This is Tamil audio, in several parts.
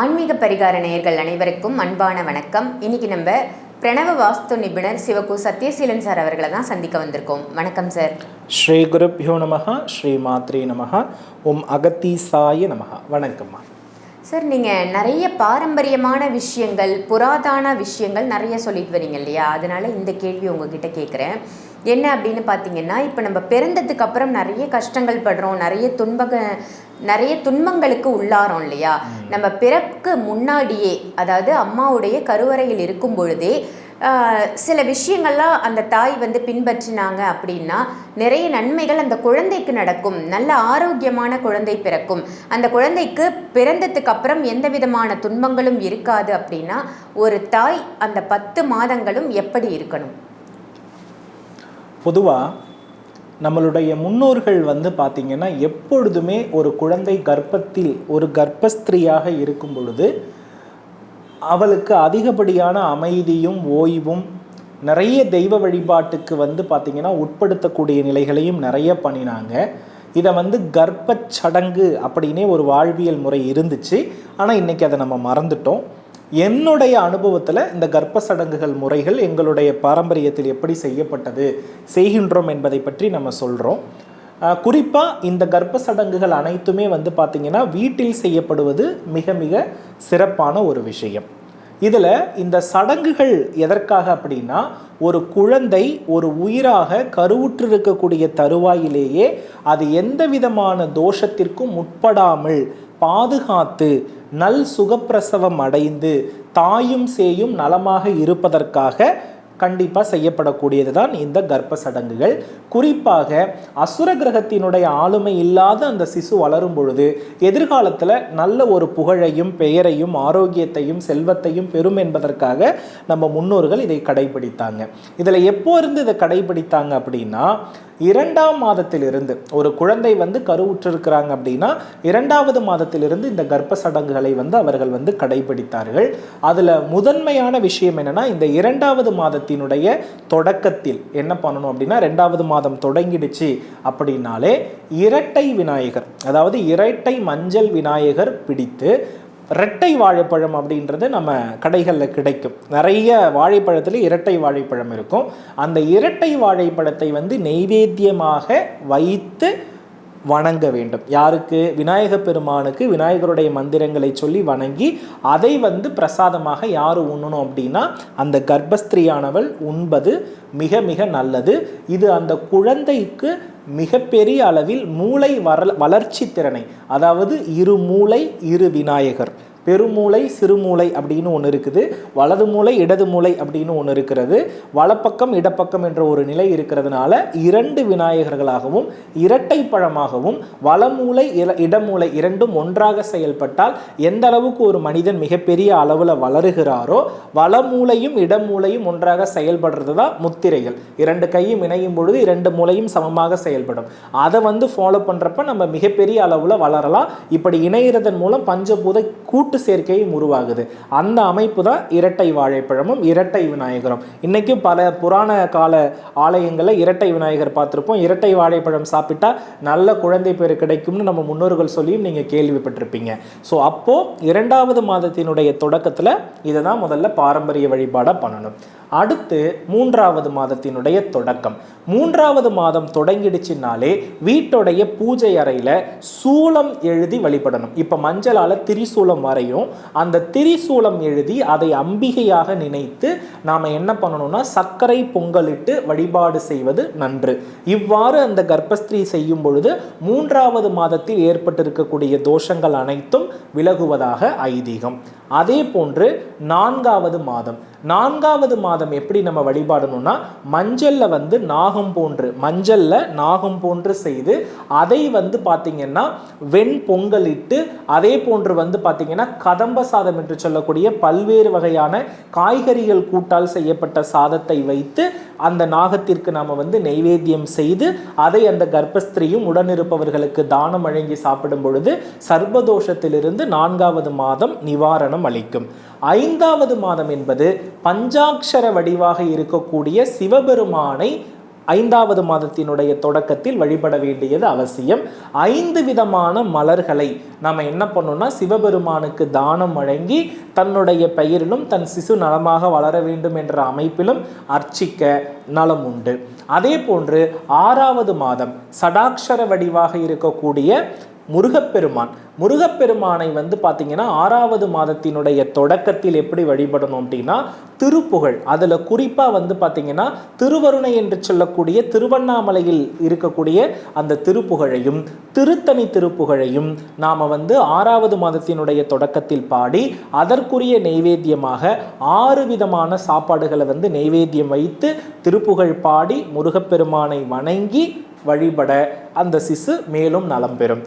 ஆன்மீக பரிகார நேயர்கள் அனைவருக்கும் அன்பான வணக்கம். இன்னைக்கு நம்ம பிரணவ வாஸ்து நிபுணர் சிவகு சத்யசீலன் சார் அவர்களை தான் சந்திக்க வந்திருக்கோம். வணக்கம் சார். ஸ்ரீ குருப்பியோ நமஹ ஸ்ரீ மாத்ரே நமஹ ஓம் அகத்தீசாய நமஹ. வணக்கம்மா. சார் நீங்கள் நிறைய பாரம்பரியமான விஷயங்கள் புராதான விஷயங்கள் நிறைய சொல்லிட்டு வரீங்க இல்லையா? அதனால இந்த கேள்வி உங்ககிட்ட கேட்குறேன் என்ன அப்படின்னு பார்த்தீங்கன்னா இப்போ நம்ம பிறந்ததுக்கு அப்புறம் நிறைய கஷ்டங்கள் படுறோம் நிறைய துன்பக நிறைய துன்பங்களுக்கு உள்ளாரோம் இல்லையா? நம்ம பிறப்புக்கு முன்னாடியே அதாவது அம்மாவுடைய கருவறையில் இருக்கும் பொழுதே சில விஷயங்கள்லாம் அந்த தாய் வந்து பின்பற்றினாங்க அப்படின்னா நிறைய நன்மைகள் அந்த குழந்தைக்கு நடக்கும். நல்ல ஆரோக்கியமான குழந்தை பிறக்கும். அந்த குழந்தைக்கு பிறந்ததுக்கு அப்புறம் எந்த விதமான துன்பங்களும் இருக்காது அப்படின்னா ஒரு தாய் அந்த பத்து மாதங்களும் எப்படி இருக்கணும்? பொதுவாக நம்மளுடைய முன்னோர்கள் வந்து பார்த்திங்கன்னா எப்பொழுதுமே ஒரு குழந்தை கர்ப்பத்தில் ஒரு கர்ப்பஸ்திரியாக இருக்கும் பொழுது அவளுக்கு அதிகப்படியான அமைதியும் ஓய்வும் நிறைய தெய்வ வழிபாட்டுக்கு வந்து பார்த்திங்கன்னா உட்படுத்தக்கூடிய நிலைகளையும் நிறைய பண்ணினாங்க. இதை வந்து கர்ப்பச் சடங்கு அப்படின்னே ஒரு வாழ்வியல் முறை இருந்துச்சு. ஆனால் இன்றைக்கி அதை நம்ம மறந்துட்டோம். என்னுடைய அனுபவத்தில் இந்த கர்ப்ப சடங்குகள் முறைகள் எங்களுடைய பாரம்பரியத்தில் எப்படி செய்யப்பட்டது செய்கின்றோம் என்பதை பற்றி நம்ம சொல்கிறோம் குறிப்பாக இந்த கர்ப்ப சடங்குகள் அனைத்துமே வந்து பார்த்திங்கன்னா வீட்டில் செய்யப்படுவது மிக மிக சிறப்பான ஒரு விஷயம். இதில் இந்த சடங்குகள் எதற்காக அப்படின்னா ஒரு குழந்தை ஒரு உயிராக கருவுற்றிருக்கக்கூடிய தருவாயிலேயே அது எந்த விதமான தோஷத்திற்கும் உட்படாமல் பாதுகாத்து நல் சுகப்பிரசவம் அடைந்து தாயும் சேயும் நலமாக இருப்பதற்காக கண்டிப்பாக செய்யப்படக்கூடியது தான் இந்த கர்ப்ப சடங்குகள் குறிப்பாக அசுர கிரகத்தினுடைய ஆளுமை இல்லாத அந்த சிசு வளரும் பொழுது எதிர்காலத்தில் நல்ல ஒரு புகழையும் பெயரையும் ஆரோக்கியத்தையும் செல்வத்தையும் பெறும் என்பதற்காக நம்ம முன்னோர்கள் இதை கடைபிடித்தாங்க. இதில் எப்போ இருந்து இதை கடைபிடித்தாங்க அப்படின்னா இரண்டாம் மாதத்திலிருந்து ஒரு குழந்தை வந்து கருவுற்றிருக்கிறாங்க அப்படின்னா இரண்டாவது மாதத்திலிருந்து இந்த கர்ப்ப சடங்குகளை வந்து அவர்கள் வந்து கடைபிடித்தார்கள். அதில் முதன்மையான விஷயம் என்னன்னா இந்த இரண்டாவது மாதத்தினுடைய தொடக்கத்தில் என்ன பண்ணணும் அப்படின்னா ரெண்டாவது மாதம் தொடங்கிடுச்சு அப்படின்னாலே இரட்டை விநாயகர் அதாவது இரட்டை மஞ்சள் விநாயகர் பிடித்து இரட்டை வாழைப்பழம் அப்படின்றது நம்ம கடைகளில் கிடைக்கும். நிறைய வாழைப்பழத்தில் இரட்டை வாழைப்பழம் இருக்கும். அந்த இரட்டை வாழைப்பழத்தை வந்து நெய்வேத்தியமாக வைத்து வணங்க வேண்டும். யாருக்கு? விநாயக பெருமானுக்கு விநாயகருடைய மந்திரங்களை சொல்லி வணங்கி அதை வந்து பிரசாதமாக யார் உண்ணணும் அப்படின்னா அந்த கர்ப்பஸ்திரியானவள் உண்பது மிக மிக நல்லது. இது அந்த குழந்தைக்கு மிகப்பெரிய அளவில் மூளை வர வளர்ச்சி திறனை அதாவது இரு மூளை இரு விநாயகர். பெருமூளை சிறுமூளை அப்படின்னு ஒன்று இருக்குது. வலது மூளை இடது மூளை அப்படின்னு ஒன்று இருக்கிறது. வலப்பக்கம் இடப்பக்கம் என்ற ஒரு நிலை இருக்கிறதுனால இரண்டு விநாயகர்களாகவும் இரட்டை பழமாகவும் வலமூளை இடமூளை இரண்டும் ஒன்றாக செயல்பட்டால் எந்த அளவுக்கு ஒரு மனிதன் மிகப்பெரிய அளவில் வளருகிறாரோ வலமூளையும் இடமூளையும் ஒன்றாக செயல்படுறது தான் முத்திரைகள். இரண்டு கையும் இணையும் பொழுது இரண்டு மூளையும் சமமாக செயல்படும். அதை வந்து ஃபாலோ பண்ணுறப்ப நம்ம மிகப்பெரிய அளவில் வளரலாம். இப்படி இணைகிறதன் மூலம் பஞ்சபூத கூட்டு சேர்க்கையும் உருவாகுது. அந்த அமைப்பு தான் இரட்டை வாழைப்பழமும் இரட்டை விநாயகரும். இன்னைக்கு பல புராண கால ஆலயங்களில் இரட்டை விநாயகர் பார்த்துருப்போம். இரட்டை வாழைப்பழம் சாப்பிட்டா நல்ல குழந்தை பேர் கிடைக்கும்னு நம்ம முன்னோர்கள் சொல்லியும் நீங்கள் கேள்விப்பட்டிருப்பீங்க. ஸோ அப்போது இரண்டாவது மாதத்தினுடைய தொடக்கத்தில் இதை தான் முதல்ல பாரம்பரிய வழிபாடாக பண்ணணும். அடுத்து மூன்றாவது மாதத்தினுடைய தொடக்கம். மூன்றாவது மாதம் தொடங்கிடுச்சுனாலே வீட்டுடைய பூஜை அறையில் சூலம் எழுதி வழிபடணும். இப்போ மஞ்சளால் திரிசூலம் வரையும் அந்த திரிசூலம் எழுதி அதை அம்பிகையாக நினைத்து நாம் என்ன பண்ணணும்னா சர்க்கரை பொங்கலிட்டு வழிபாடு செய்வது நன்று. இவ்வாறு அந்த கர்ப்பஸ்திரீ செய்யும் பொழுது மூன்றாவது மாதத்தில் ஏற்பட்டிருக்கக்கூடிய தோஷங்கள் அனைத்தும் விலகுவதாக ஐதீகம். அதே போன்று நான்காவது மாதம் நான்காவது மாதம் எப்படி நம்ம வழிபாடணும்னா மஞ்சளில் வந்து நாகம் போன்று மஞ்சளில் நாகம் போன்று செய்து அதை வந்து பார்த்திங்கன்னா வெண் பொங்கலிட்டு அதே போன்று வந்து பார்த்திங்கன்னா கதம்ப சாதம் என்று சொல்லக்கூடிய பல்வேறு வகையான காய்கறிகள் கூட்டால் செய்யப்பட்ட சாதத்தை வைத்து அந்த நாகத்திற்கு நாம் வந்து நெய்வேத்தியம் செய்து அதை அந்த கர்ப்பஸ்திரியும் உடனிருப்பவர்களுக்கு தானம் வழங்கி சாப்பிடும் பொழுது சர்வதோஷத்திலிருந்து நான்காவது மாதம் நிவாரணம் அளிக்கும். ஐந்தாவது மாதம் என்பது பஞ்சாட்சர வடிவாக இருக்கக்கூடிய சிவபெருமானை ஐந்தாவது மாதத்தினுடைய தொடக்கத்தில் வழிபட வேண்டியது அவசியம். ஐந்து விதமான மலர்களை நம்ம என்ன பண்ணோம்னா சிவபெருமானுக்கு தானம் வழங்கி தன்னுடைய பெயரிலும் தன் சிசு நலமாக வளர வேண்டும் என்ற அமைப்பிலும் அர்ச்சிக்க நலம் உண்டு. அதே போன்று ஆறாவது மாதம் சடாக்ஷர வடிவாக இருக்கக்கூடிய முருகப்பெருமான். முருகப்பெருமானை வந்து பார்த்தீங்கன்னா ஆறாவது மாதத்தினுடைய தொடக்கத்தில் எப்படி வழிபடணும் அப்படின்னா திருப்புகழ். அதில் குறிப்பாக வந்து பார்த்தீங்கன்னா திருவருணை என்று சொல்லக்கூடிய திருவண்ணாமலையில் இருக்கக்கூடிய அந்த திருப்புகழையும் திருத்தணி திருப்புகழையும் நாம் வந்து ஆறாவது மாதத்தினுடைய தொடக்கத்தில் பாடி அதற்குரிய நெய்வேத்தியமாக ஆறு விதமான சாப்பாடுகளை வந்து நெய்வேத்தியம் வைத்து திருப்புகழ் பாடி முருகப்பெருமானை வணங்கி வழிபட அந்த சிசு மேலும் நலம் பெறும்.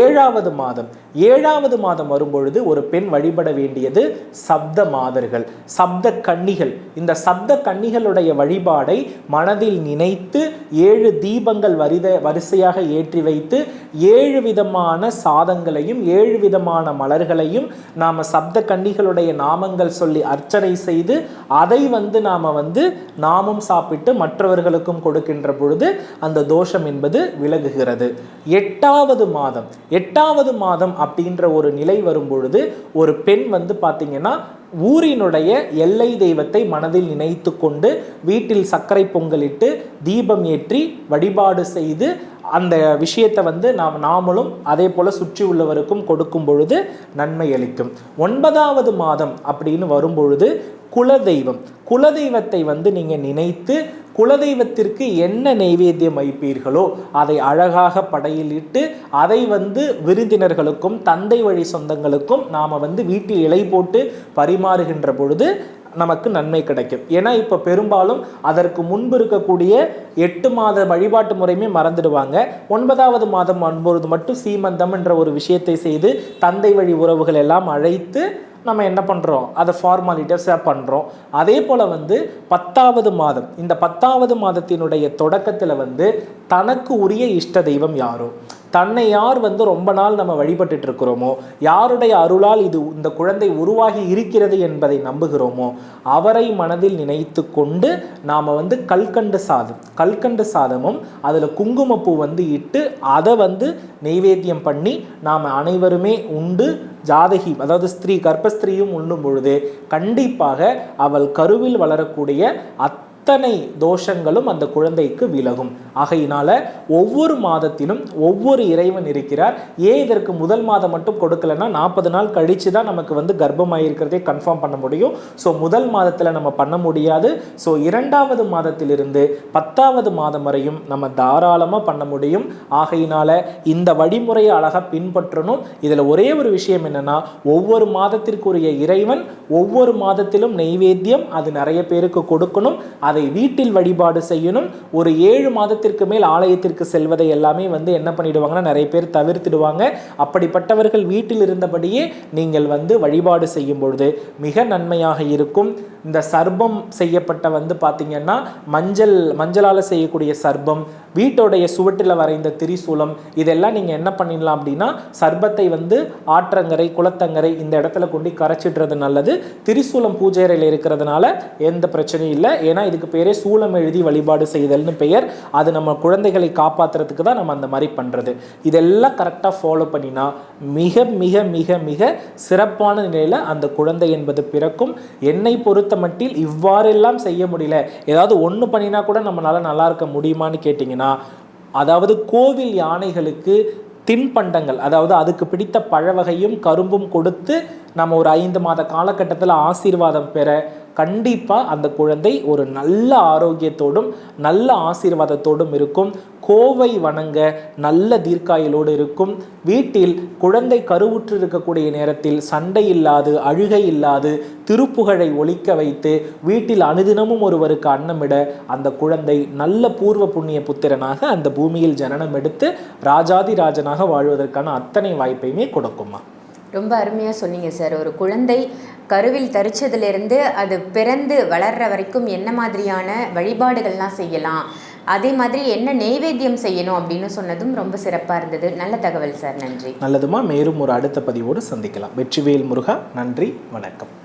ஏழாவது மாதம் ஏழாவது மாதம் வரும்பொழுது ஒரு பெண் வழிபட வேண்டியது சப்த மாதர்கள் சப்த கன்னிகள். இந்த சப்த கன்னிகளுடைய வழிபாடை மனதில் நினைத்து ஏழு தீபங்கள் வரித வரிசையாக ஏற்றி வைத்து ஏழு விதமான சாதங்களையும் ஏழு விதமான மலர்களையும் நாம் சப்த கன்னிகளுடைய நாமங்கள் சொல்லி அர்ச்சனை செய்து அதை வந்து நாம் வந்து நாமும் சாப்பிட்டு மற்றவர்களுக்கும் கொடுக்கின்ற பொழுது அந்த தோஷம் என்பது விலகுகிறது. எட்டாவது மாதம் எட்டாவது மாதம் அப்படின்ற ஒரு நிலை வரும்பொழுது ஒரு பெண் வந்து பார்த்தீங்கன்னா ஊரினுடைய எல்லை தெய்வத்தை மனதில் நினைத்து கொண்டு வீட்டில் சர்க்கரை பொங்கலிட்டு தீபம் ஏற்றி வழிபாடு செய்து அந்த விஷயத்தை வந்து நாம் நாமளும் அதே போல் சுற்றி உள்ளவருக்கும் கொடுக்கும் பொழுது நன்மை அளிக்கும். ஒன்பதாவது மாதம் அப்படின்னு வரும்பொழுது குலதெய்வம். குலதெய்வத்தை வந்து நீங்கள் நினைத்து குலதெய்வத்திற்கு என்ன நெய்வேத்தியம் வைப்பீர்களோ அதை அழகாக படையிலிட்டு அதை வந்து விருந்தினர்களுக்கும் தந்தை வழி சொந்தங்களுக்கும் நாம் வந்து வீட்டில் இலை போட்டு பரிமாறுகின்ற பொழுது நமக்கு நன்மை கிடைக்கும். ஏன்னா இப்போ பெரும்பாலும் அதற்கு முன்பு இருக்கக்கூடிய எட்டு மாத வழிபாட்டு முறையுமே மறந்துடுவாங்க. ஒன்பதாவது மாதம் வரும்பொழுது மட்டும் சீமந்தம் என்ற ஒரு விஷயத்தை செய்து தந்தை வழி உறவுகள் எல்லாம் அழைத்து நம்ம என்ன பண்ணுறோம் அதை ஃபார்மாலிட்டிஸாக பண்ணுறோம் அதே போல் வந்து பத்தாவது மாதம். இந்த பத்தாவது மாதத்தினுடைய தொடக்கத்தில் வந்து தனக்கு உரிய இஷ்ட தெய்வம் யாரோ? தன்னை யார் வந்து ரொம்ப நாள் நம்ம வழிபட்டுட்டு இருக்கிறோமோ யாருடைய அருளால் இது இந்த குழந்தை உருவாகி இருக்கிறது என்பதை நம்புகிறோமோ அவரை மனதில் நினைத்து கொண்டு நாம் வந்து கல்கண்டு சாதம் கல்கண்டு சாதமும் அதில் குங்குமப்பூ வந்து இட்டு அதை வந்து நெய்வேத்தியம் பண்ணி நாம் அனைவருமே உண்டு. ஜாதகி அதாவது ஸ்திரீ கர்ப்பஸ்திரீயும் உண்ணும் பொழுது கண்டிப்பாக அவள் கருவில் வளரக்கூடிய அத் அத்தனை தோஷங்களும் அந்த குழந்தைக்கு விலகும். ஆகையினால ஒவ்வொரு மாதத்திலும் ஒவ்வொரு இறைவன் இருக்கிறார். ஏன் இதற்கு முதல் மாதம் மட்டும் கொடுக்கலன்னா நாற்பது நாள் கழிச்சு தான் நமக்கு வந்து கர்ப்பமாயிருக்கிறதே கன்ஃபார்ம் பண்ண முடியும். ஸோ முதல் மாதத்தில் நம்ம பண்ண முடியாது. ஸோ இரண்டாவது மாதத்திலிருந்து பத்தாவது மாதம் வரையும் நம்ம தாராளமாக பண்ண முடியும். ஆகையினால இந்த வழிமுறையை அழகாக பின்பற்றணும். இதில் ஒரே ஒரு விஷயம் என்னன்னா ஒவ்வொரு மாதத்திற்குரிய இறைவன் ஒவ்வொரு மாதத்திலும் நெய்வேத்தியம் அது நிறைய பேருக்கு கொடுக்கணும். அது அதை வீட்டில் வழிபாடு செய்யணும். ஒரு ஏழு மாதத்திற்கு மேல் ஆலயத்திற்கு செல்வதை எல்லாமே வந்து என்ன பண்ணிடுவாங்கன்னா நிறைய பேர் தவிர்த்திடுவாங்க. அப்படிப்பட்டவர்கள் வீட்டில் இருந்தபடியே நீங்கள் வந்து வழிபாடு செய்யும் பொழுது மிக நன்மையாக இருக்கும். இந்த சர்பம் செய்யப்பட்ட வந்து பார்த்திங்கன்னா மஞ்சள் மஞ்சளால் செய்யக்கூடிய சர்பம் வீட்டோடைய சுவட்டில் வரைந்த திரிசூலம் இதெல்லாம் நீங்கள் என்ன பண்ணிடலாம் அப்படின்னா சர்பத்தை வந்து ஆற்றங்கரை குளத்தங்கரை இந்த இடத்துல கொண்டு கரைச்சிடுறது நல்லது. திரிசூலம் பூஜை அறையில் இருக்கிறதுனால எந்த பிரச்சனையும் இல்லை. ஏன்னா இதுக்கு பேரே சூளம் எழுதி வழிபாடு செய்தல்னு பெயர். அது நம்ம குழந்தைகளை காப்பாற்றுறதுக்கு தான் நம்ம அந்த மாதிரி பண்ணுறது இதெல்லாம் கரெக்டாக ஃபாலோ பண்ணினா மிக மிக மிக மிக சிறப்பான நிலையில் அந்த குழந்தை என்பது பிறக்கும். என்னை பொறுத்த மட்டில் இவ்வாறெல்லாம் செய்ய முடியல. ஏதாவது ஒன்று பண்ணினா கூட நம்மளால் நல்லா இருக்க முடியுமான்னு கேட்டிங்கன்னா அதாவது கோவில் யானைகளுக்கு தின்பண்டங்கள் அதாவது அதுக்கு பிடித்த பழ வகையும் கரும்பும் கொடுத்து நம்ம ஒரு ஐந்து மாத காலகட்டத்தில் ஆசீர்வாதம் பெற கண்டிப்பாக அந்த குழந்தை ஒரு நல்ல ஆரோக்கியத்தோடும் நல்ல ஆசீர்வாதத்தோடும் இருக்கும். கோவை வணங்க நல்ல தீர்க்காயலோடு இருக்கும். வீட்டில் குழந்தை கருவுற்று இருக்கக்கூடிய நேரத்தில் சண்டை இல்லாது அழுகை இல்லாது திருப்புகழை ஒழிக்க வைத்து வீட்டில் அனுதினமும் ஒருவருக்கு அன்னமிட அந்த குழந்தை நல்ல பூர்வ புண்ணிய புத்திரனாக அந்த பூமியில் ஜனனம் எடுத்து ராஜாதி ராஜனாக வாழ்வதற்கான அத்தனை வாய்ப்பையுமே கொடுக்குமா? ரொம்ப அருமையாக சொன்னீங்க சார். ஒரு குழந்தை கருவில் தரிச்சதுலேருந்து அது பிறந்து வளர்ற வரைக்கும் என்ன மாதிரியான வழிபாடுகள்லாம் செய்யலாம் அதே மாதிரி என்ன நெய்வேத்தியம் செய்யணும் அப்படின்னு சொன்னதும் ரொம்ப சிறப்பாக இருந்தது. நல்ல தகவல் சார். நன்றி. நல்லதுமா. மேலும் ஒரு அடுத்த பதிவோடு சந்திக்கலாம். வெற்றிவேல் முருகா நன்றி வணக்கம்.